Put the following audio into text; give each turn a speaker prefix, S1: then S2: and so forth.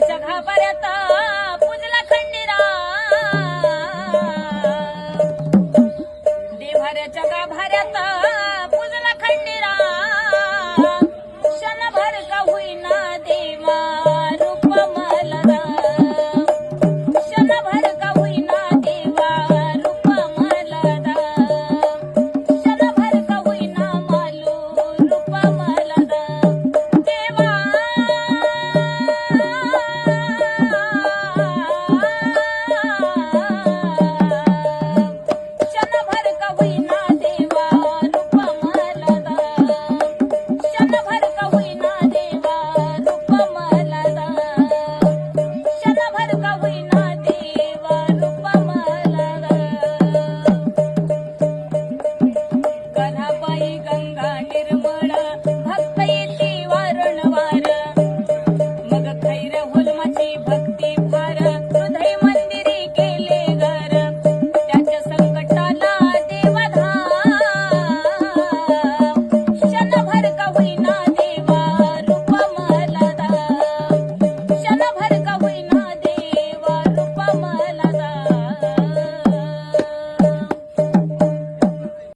S1: जगा घाबऱ्यात पूजला खंडेरा. देव्हाऱ्याच्या गाभाऱ्यात पूजला खंडेरा. Gak.